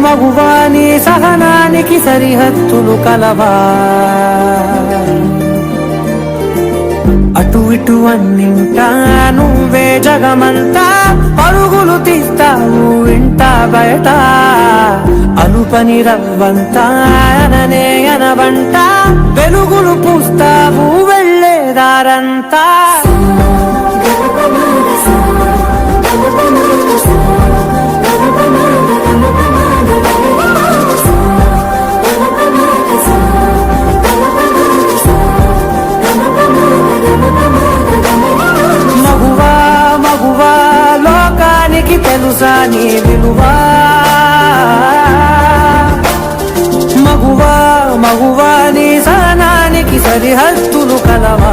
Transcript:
మగువాని సహనానికి సరిహద్దులు కలవా. అటు ఇటు అన్నింటా నువ్వే జగమంతా పరుగులు తీస్తావు ఇంట బయట. అనుపని రవ్వంతా అననే అనవంట వెలుగులు పూస్తావు వెళ్ళేదారంతా తెలుసా నీ విలువా? మగువా మగువా నీ సహనానికి సరిహద్దులు కలవా?